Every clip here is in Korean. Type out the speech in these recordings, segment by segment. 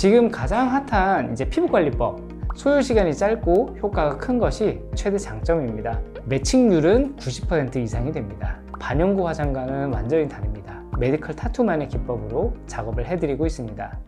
지금 가장 핫한 이제 피부 관리법 소요 시간이 짧고 효과가 큰 것이 최대 장점입니다. 매칭률은 90% 이상이 됩니다. 반영구 화장과는 완전히 다릅니다. 메디컬 타투만의 기법으로 작업을 해드리고 있습니다.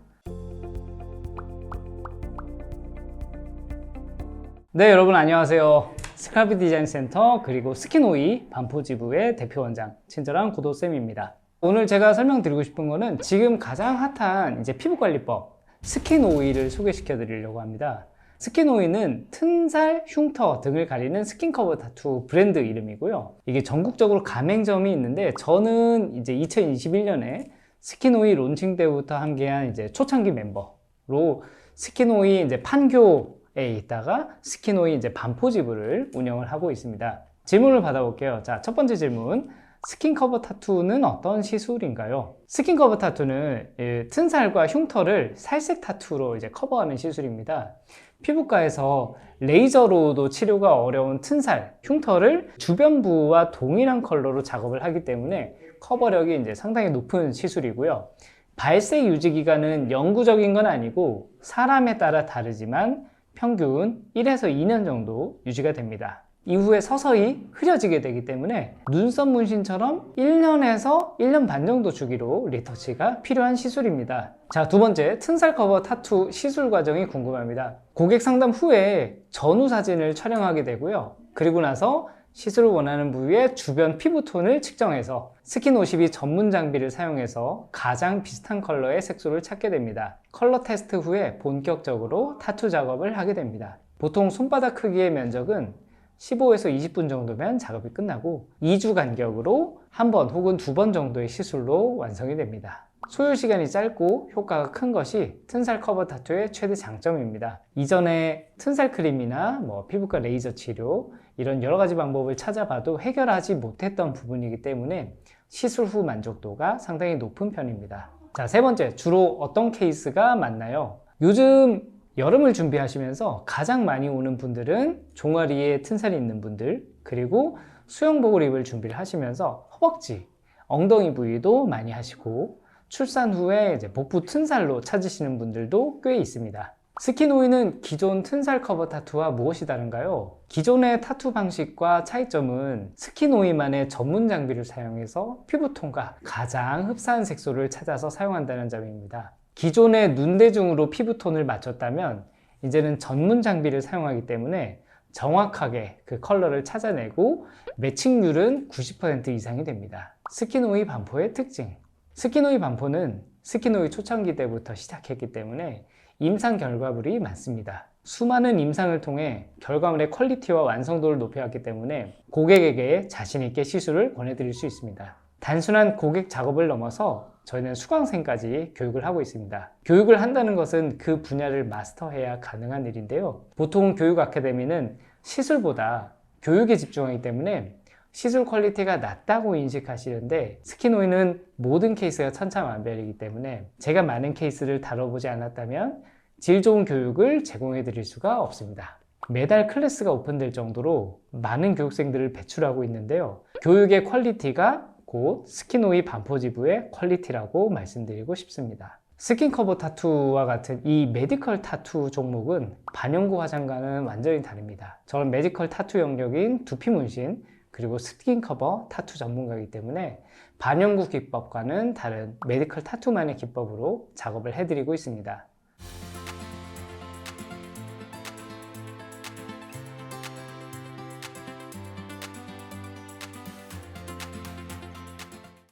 네, 여러분 안녕하세요. 스크라비 디자인 센터 그리고 스킨오이 반포지부의 대표 원장 친절한 구도쌤입니다. 오늘 제가 설명드리고 싶은 거는 지금 가장 핫한 이제 피부 관리법 스킨오이를 소개시켜 드리려고 합니다. 스킨오이는 튼살, 흉터 등을 가리는 스킨커버 타투 브랜드 이름이고요. 이게 전국적으로 가맹점이 있는데 저는 이제 2021년에 스킨오이 론칭 때부터 함께한 이제 초창기 멤버로 스킨오이 이제 판교에 있다가 스킨오이 이제 반포지부를 운영을 하고 있습니다. 질문을 받아볼게요. 자, 첫 번째 질문. 스킨커버 타투는 어떤 시술인가요? 스킨커버 타투는 이 튼살과 흉터를 살색 타투로 이제 커버하는 시술입니다. 피부과에서 레이저로도 치료가 어려운 튼살, 흉터를 주변부와 동일한 컬러로 작업을 하기 때문에 커버력이 이제 상당히 높은 시술이고요. 발색 유지 기간은 영구적인 건 아니고 사람에 따라 다르지만 평균 1에서 2년 정도 유지가 됩니다. 이후에 서서히 흐려지게 되기 때문에 눈썹 문신처럼 1년에서 1년 반 정도 주기로 리터치가 필요한 시술입니다. 자, 두 번째, 튼살 커버 타투 시술 과정이 궁금합니다. 고객 상담 후에 전후 사진을 촬영하게 되고요. 그리고 나서 시술을 원하는 부위의 주변 피부톤을 측정해서 스킨 52 전문 장비를 사용해서 가장 비슷한 컬러의 색소를 찾게 됩니다. 컬러 테스트 후에 본격적으로 타투 작업을 하게 됩니다. 보통 손바닥 크기의 면적은 15에서 20분 정도면 작업이 끝나고 2주 간격으로 한 번 혹은 두 번 정도의 시술로 완성이 됩니다. 소요 시간이 짧고 효과가 큰 것이 튼살 커버 타투의 최대 장점입니다. 이전에 튼살 크림이나 뭐 피부과 레이저 치료 이런 여러 가지 방법을 찾아봐도 해결하지 못했던 부분이기 때문에 시술 후 만족도가 상당히 높은 편입니다. 자, 세 번째, 주로 어떤 케이스가 많나요? 요즘 여름을 준비하시면서 가장 많이 오는 분들은 종아리에 튼살이 있는 분들 그리고 수영복을 입을 준비를 하시면서 허벅지, 엉덩이 부위도 많이 하시고 출산 후에 이제 복부 튼살로 찾으시는 분들도 꽤 있습니다. 스킨오이는 기존 튼살 커버 타투와 무엇이 다른가요? 기존의 타투 방식과 차이점은 스킨오이만의 전문 장비를 사용해서 피부톤과 가장 흡사한 색소를 찾아서 사용한다는 점입니다. 기존의 눈대중으로 피부톤을 맞췄다면 이제는 전문 장비를 사용하기 때문에 정확하게 그 컬러를 찾아내고 매칭률은 90% 이상이 됩니다. 스킨오이 반포의 특징. 스킨오이 반포는 스킨오이 초창기 때부터 시작했기 때문에 임상 결과물이 많습니다. 수많은 임상을 통해 결과물의 퀄리티와 완성도를 높여왔기 때문에 고객에게 자신있게 시술을 권해드릴 수 있습니다. 단순한 고객 작업을 넘어서 저희는 수강생까지 교육을 하고 있습니다. 교육을 한다는 것은 그 분야를 마스터해야 가능한 일인데요. 보통 교육 아카데미는 시술보다 교육에 집중하기 때문에 시술 퀄리티가 낮다고 인식하시는데 스킨오이는 모든 케이스가 천차만별이기 때문에 제가 많은 케이스를 다뤄보지 않았다면 질 좋은 교육을 제공해 드릴 수가 없습니다. 매달 클래스가 오픈될 정도로 많은 교육생들을 배출하고 있는데요. 교육의 퀄리티가 곧 스킨오이 반포지부의 퀄리티라고 말씀드리고 싶습니다. 스킨커버 타투와 같은 이 메디컬 타투 종목은 반영구 화장과는 완전히 다릅니다. 저는 메디컬 타투 영역인 두피 문신 그리고 스킨커버 타투 전문가이기 때문에 반영구 기법과는 다른 메디컬 타투만의 기법으로 작업을 해드리고 있습니다.